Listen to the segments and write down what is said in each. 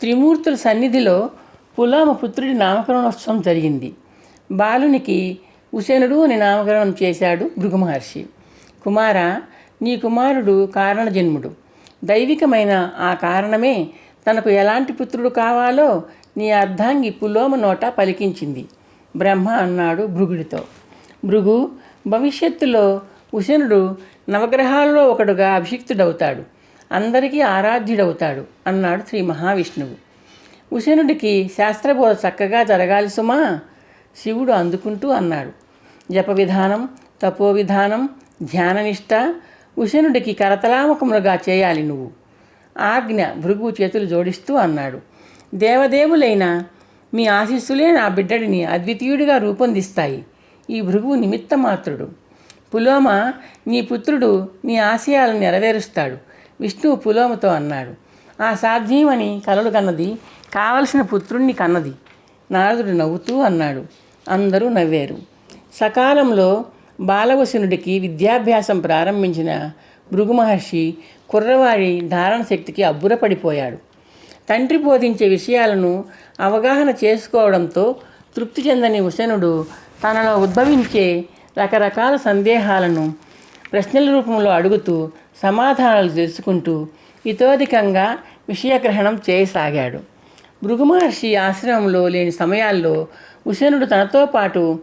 త్రిమూర్తుల సన్నిధిలో పులామ పుత్రుడి నామకరణోత్సవం జరిగింది. బాలునికి ఉసేనుడు అని నామకరణం చేశాడు భృగు మహర్షి కుమార నీ కుమారుడు కారణజన్ముడు. దైవికమైన ఆ కారణమే తనకు ఎలాంటి పుత్రుడు కావాలో నీ అర్ధాంగి పులోమ నోట పలికించింది. బ్రహ్మ అన్నాడు భృగుడితో. భృగు భవిష్యత్తులో ఉశనుడు నవగ్రహాలలో ఒకడుగా అభిషిక్తుడవుతాడు. అందరికీ ఆరాధ్యుడవుతాడు అన్నాడు శ్రీ మహావిష్ణువు. ఉశనుడికి శాస్త్రబోధ చక్కగా జరగాలి సుమా శివుడు అందుకుంటూ అన్నాడు. జప విధానం తపో విధానం ధ్యాననిష్ట ఉశనుడికి కరతలామకములుగా చేయాలి నువ్వు. ఆజ్ఞ భృగు చేతులు జోడిస్తూ అన్నాడు. దేవదేవులైన మీ ఆశీస్సులే నా బిడ్డడిని అద్వితీయుడిగా రూపొందిస్తాయి. ఈ భృగువు నిమిత్త మాత్రుడు పులోమ నీ పుత్రుడు నీ ఆశయాలను నెరవేరుస్తాడు. విష్ణువు పులోమతో అన్నాడు. ఆ సాధ్యమని కలలు కన్నది కావలసిన పుత్రుణ్ణి కన్నది. నారదుడు నవ్వుతూ అన్నాడు. అందరూ నవ్వారు. సకాలంలో బాలవసునుడికి విద్యాభ్యాసం ప్రారంభించిన భృగు మహర్షి కుర్రవాడి ధారణ శక్తికి అబ్బురపడిపోయాడు. తండ్రి బోధించే విషయాలను అవగాహన చేసుకోవడంతో తృప్తి చెందని ఉశనుడు తనలో ఉద్భవించే రకరకాల సందేహాలను ప్రశ్నల రూపంలో అడుగుతూ సమాధానాలు తెలుసుకుంటూ ఇతోధికంగా విషయగ్రహణం చేయసాగాడు. భృగు మహర్షి ఆశ్రమంలో లేని సమయాల్లో ఉశనుడు తనతో పాటు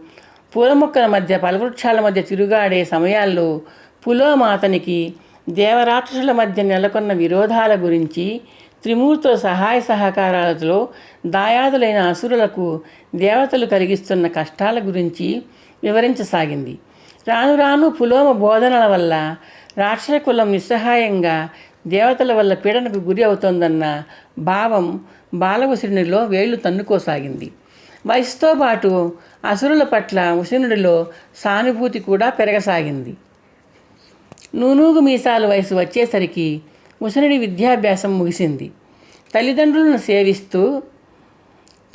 పూల మొక్కల మధ్య పలవృక్షాల మధ్య తిరుగాడే సమయాల్లో పులోమ అతనికి దేవరాక్షసుల మధ్య నెలకొన్న విరోధాల గురించి త్రిమూర్తుల సహాయ సహకారాలతో దాయాదులైన అసురులకు దేవతలు కలిగిస్తున్న కష్టాల గురించి వివరించసాగింది. రాను రాను పులోమ బోధనల వల్ల రాక్షస కులం నిస్సహాయంగా దేవతల వల్ల పీడనకు గురి అవుతోందన్న భావం బాలవసునిలో వేళ్ళు తన్నుకోసాగింది. వయసుతో పాటు అసురుల పట్ల ఉసినుడిలో సానుభూతి కూడా పెరగసాగింది. నూనూగు మీసాల వయసు వచ్చేసరికి ముసనుడి విద్యాభ్యాసం ముగిసింది. తల్లిదండ్రులను సేవిస్తూ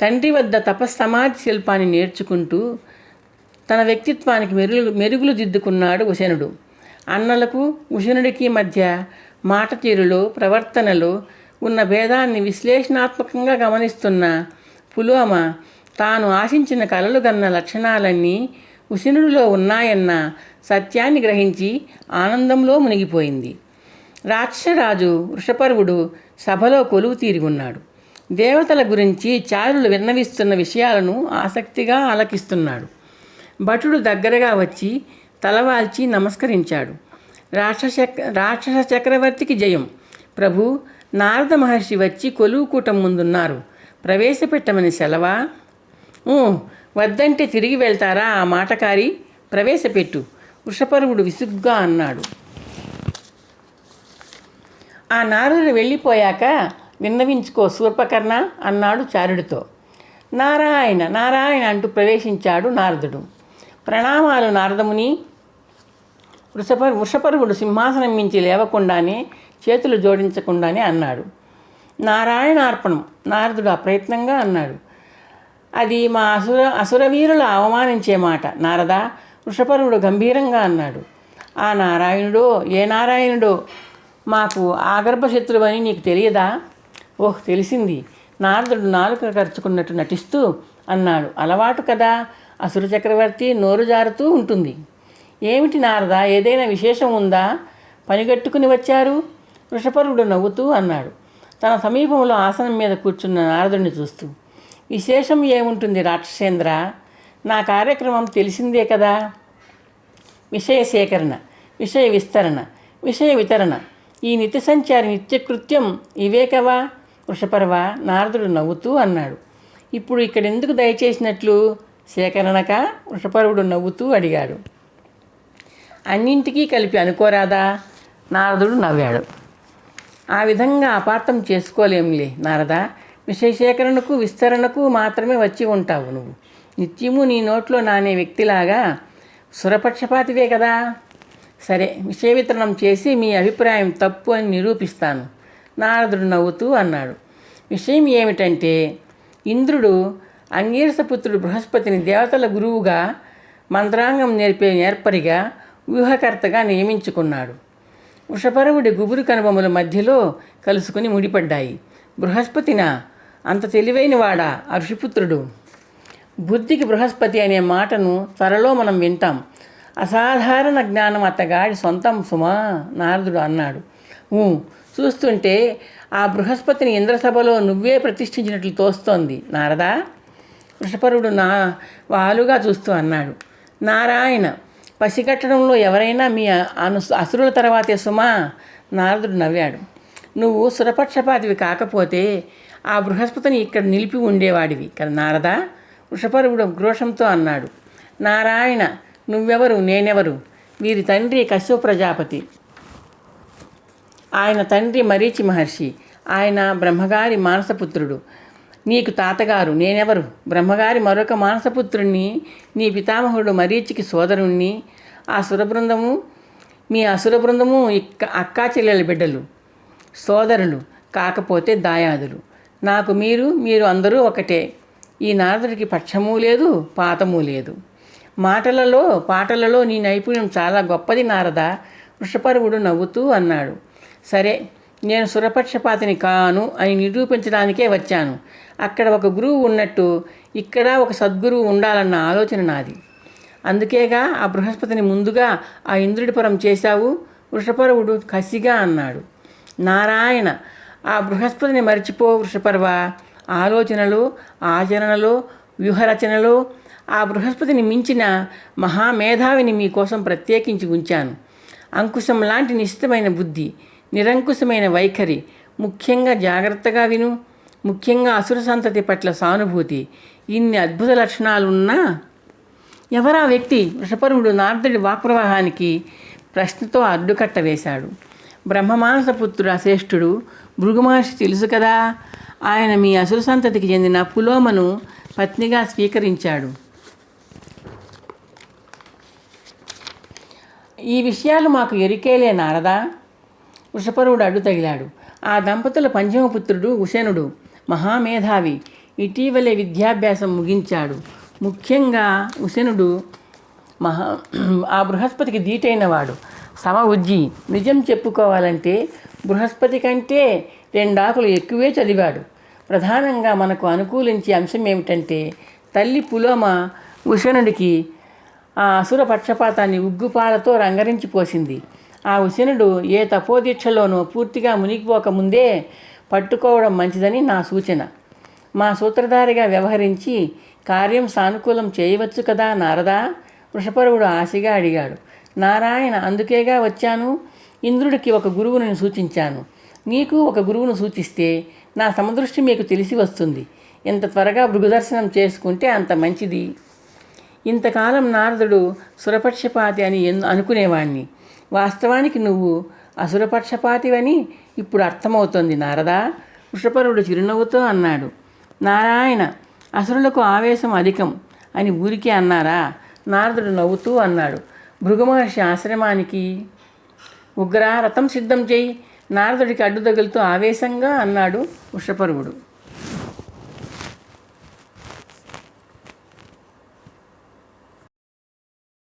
తండ్రి వద్ద తపస్సమాధి శిల్పాన్ని నేర్చుకుంటూ తన వ్యక్తిత్వానికి మెరుగు మెరుగులు దిద్దుకున్నాడు ఉశనుడు అన్నలకు ఉశనుడికి మధ్య మాట తీరులో ప్రవర్తనలో ఉన్న భేదాన్ని విశ్లేషణాత్మకంగా గమనిస్తున్న పులోమ తాను ఆశించిన కలలు గన్న లక్షణాలన్నీ ఉశనుడిలో ఉన్నాయన్న సత్యాన్ని గ్రహించి ఆనందంలో మునిగిపోయింది. రాక్షరాజు వృషపర్వుడు సభలో కొలువు తీరి ఉన్నాడు దేవతల గురించి చారులు విన్నవిస్తున్న విషయాలను ఆసక్తిగా ఆలకిస్తున్నాడు. భటుడు దగ్గరగా వచ్చి తలవాల్చి నమస్కరించాడు. రాక్షస రాక్షస చక్రవర్తికి జయం. ప్రభు నారద మహర్షి వచ్చి కొలువు కూటం ముందున్నారు. ప్రవేశపెట్టమని సెలవా? "ఊ, వద్దంటే తిరిగి వెళ్తారా ఆ మాటకారి? ప్రవేశపెట్టు. వృషపరువుడు విసుగ్గా అన్నాడు. ఆ నారదుడు వెళ్ళిపోయాక విన్నవించుకో శూర్పకర్ణ అన్నాడు చారుడితో. నారాయణ నారాయణ అంటూ ప్రవేశించాడు నారదుడు. ప్రణామాలు నారదముని. వృషపర్ వృషపరువుడు సింహాసనం మించి లేవకుండానే చేతులు జోడించకుండానే అన్నాడు. నారాయణార్పణం నారదుడు అప్రయత్నంగా అన్నాడు. అది మా అసుర అసురవీరుల అవమానించే మాట. నారద వృషపరువుడు గంభీరంగా అన్నాడు. ఆ నారాయణుడో ఏ నారాయణుడో మాకు ఆగర్భ శత్రువని నీకు తెలియదా? ఓహ్ తెలిసింది. నారదుడు నాలుక ఖర్చుకున్నట్టు నటిస్తూ అన్నాడు. అలవాటు కదా. అసుర చక్రవర్తి నోరు జారుతూ ఉంటుంది. ఏమిటి నారద ఏదైనా విశేషం ఉందా? పనిగట్టుకుని వచ్చారు? వృషపరుడు నవ్వుతూ అన్నాడు. తన సమీపంలో ఆసనం మీద కూర్చున్న నారదుడిని చూస్తూ విశేషం ఏముంటుంది రాక్షసేంద్ర? నా కార్యక్రమం తెలిసిందే కదా? విషయ సేకరణ విషయ విస్తరణ విషయ వితరణ. ఈ నిత్య సంచారి నిత్యకృత్యం ఇవే కవా? వృషపర్వ నారదుడు నవ్వుతూ అన్నాడు. ఇప్పుడు ఇక్కడ ఎందుకు దయచేసినట్లు? సేకరణక వృషపర్వుడు నవ్వుతూ అడిగాడు. అన్నింటికీ కలిపి అనుకోరాదా? నారదుడు నవ్వాడు. ఆ విధంగా అపార్థం చేసుకోలేంలే నారద. విషయ సేకరణకు విస్తరణకు మాత్రమే వచ్చి ఉంటావు నువ్వు. నిత్యము నీ నోట్లో నానే వ్యక్తిలాగా సురపక్షపాతివే కదా. సరే విషయ వితరణం చేసి మీ అభిప్రాయం తప్పు అని నిరూపిస్తాను. నారదుడు నవ్వుతూ అన్నాడు. విషయం ఏమిటంటే ఇంద్రుడు అంగీరసపుత్రుడు బృహస్పతిని దేవతల గురువుగా మంత్రాంగం నేర్పే నేర్పరిగా వ్యూహకర్తగా నియమించుకున్నాడు. వృషపరవుడి గుబురు కనుబొమ్మల మధ్యలో కలుసుకుని ముడిపడ్డాయి. బృహస్పతిన? అంత తెలివైనవాడా ఆ ఋషిపుత్రుడు బుద్ధికి బృహస్పతి అనే మాటను త్వరలో మనం వింటాం. అసాధారణ జ్ఞానం అతగాడి సొంతం సుమా నారదుడు అన్నాడు. ఊ చూస్తుంటే ఆ బృహస్పతిని ఇంద్రసభలో నువ్వే ప్రతిష్ఠించినట్లు తోస్తోంది. నారదా? వృషపరుడు నా వాలుగా చూస్తూ అన్నాడు. నారాయణ పసిగట్టడంలో ఎవరైనా మీ అను అసురుల తర్వాతే సుమా? నారదుడు నవ్వాడు. నువ్వు సురపక్షపాతివి కాకపోతే ఆ బృహస్పతిని ఇక్కడ నిలిపి ఉండేవాడివి కదా నారద? వృషపరుడు గ్రోషంతో అన్నాడు. నారాయణ నువ్వెవరు? నేనెవరు? వీరి తండ్రి కశ్యప ప్రజాపతి. ఆయన తండ్రి మరీచి మహర్షి. ఆయన బ్రహ్మగారి మానసపుత్రుడు. నీకు తాతగారు నేనెవరు? బ్రహ్మగారి మరొక మానసపుత్రుణ్ణి నీ పితామహుడు మరీచికి సోదరుణ్ణి. ఆ సురబృందము మీ అసుర బృందము ఇక్క అక్కా చెల్లెల బిడ్డలు సోదరులు కాకపోతే దాయాదులు. నాకు మీరు మీరు అందరూ ఒకటే. ఈ నారదుడికి పక్షము లేదు పాతము లేదు. మాటలలో పాటలలో నీ నైపుణ్యం చాలా గొప్పది నారద. వృషపరువుడు నవ్వుతూ అన్నాడు. సరే నేను సురపక్షపాతిని కాను అని నిరూపించడానికే వచ్చాను. అక్కడ ఒక గురువు ఉన్నట్టు ఇక్కడ ఒక సద్గురువు ఉండాలన్న ఆలోచన నాది. అందుకేగా ఆ బృహస్పతిని ముందుగా ఆ ఇంద్రుడిపురం చేశావు? వృషపర్వుడు కసిగా అన్నాడు. నారాయణ ఆ బృహస్పతిని మరిచిపో వృషపర్వ. ఆలోచనలు ఆచరణలో వ్యూహరచనలో ఆ బృహస్పతిని మించిన మహామేధావిని మీకోసం ప్రత్యేకించి ఉంచాను. అంకుశం లాంటి నిశ్చితమైన బుద్ధి నిరంకుశమైన వైఖరి. ముఖ్యంగా జాగ్రత్తగా విను. ముఖ్యంగా అసుర సంతతి పట్ల సానుభూతి. ఇన్ని అద్భుత లక్షణాలున్నా ఎవరా వ్యక్తి వృషపరుడు నారదుడి వాక్ప్రవాహానికి ప్రశ్నతో అడ్డుకట్ట వేశాడు. బ్రహ్మమానస పుత్రుడు శ్రేష్ఠుడు భృగుమహర్షి తెలుసు కదా ఆయన మీ అసుర సంతతికి చెందిన పులోమను పత్నిగా స్వీకరించాడు. ఈ విషయాలు మాకు ఎరికేలే నారదా. వృషపరువుడు అడ్డు తగిలాడు. ఆ దంపతుల పంచమపుత్రుడు ఉశనుడు మహామేధావి ఇటీవలే విద్యాభ్యాసం ముగించాడు. ముఖ్యంగా ఉశనుడు మహా ఆ బృహస్పతికి దీటైనవాడు సమ ఉజ్జి నిజం చెప్పుకోవాలంటే బృహస్పతి కంటే రెండాకులు ఎక్కువే చదివాడు. ప్రధానంగా మనకు అనుకూలించే అంశం ఏమిటంటే తల్లి పులోమ ఉశనుడికి ఆ అసుర పక్షపాతాన్ని ఉగ్గుపాలతో రంగరించి పోసింది. ఆ ఉశనుడు ఏ తపోదీక్షలోనూ పూర్తిగా మునిగిపోకముందే పట్టుకోవడం మంచిదని నా సూచన. మా సూత్రధారిగా వ్యవహరించి కార్యం సానుకూలం చేయవచ్చు కదా నారదా? వృషపరువుడు ఆశగా అడిగాడు. నారాయణ అందుకేగా వచ్చాను? ఇంద్రుడికి ఒక గురువుని సూచించాను. నీకు ఒక గురువును సూచిస్తే నా సమదృష్టి మీకు తెలిసి వస్తుంది. ఎంత త్వరగా భృగుదర్శనం చేసుకుంటే అంత మంచిది. ఇంతకాలం నారదుడు సురపక్షపాతి అని ఎన్ అనుకునేవాణ్ణి. వాస్తవానికి నువ్వు అసురపక్షపాతివని ఇప్పుడు అర్థమవుతోంది నారదా. వృషపరుడు చిరునవ్వుతో అన్నాడు. నారాయణ అసురులకు ఆవేశం అధికం అని ఊరికే అన్నారా? నారదుడు నవ్వుతూ అన్నాడు. భృగుమహర్షి ఆశ్రమానికి ఉగ్ర రథం సిద్ధం చేయి. నారదుడికి అడ్డు తగులుతూ ఆవేశంగా అన్నాడు వృషపరువుడు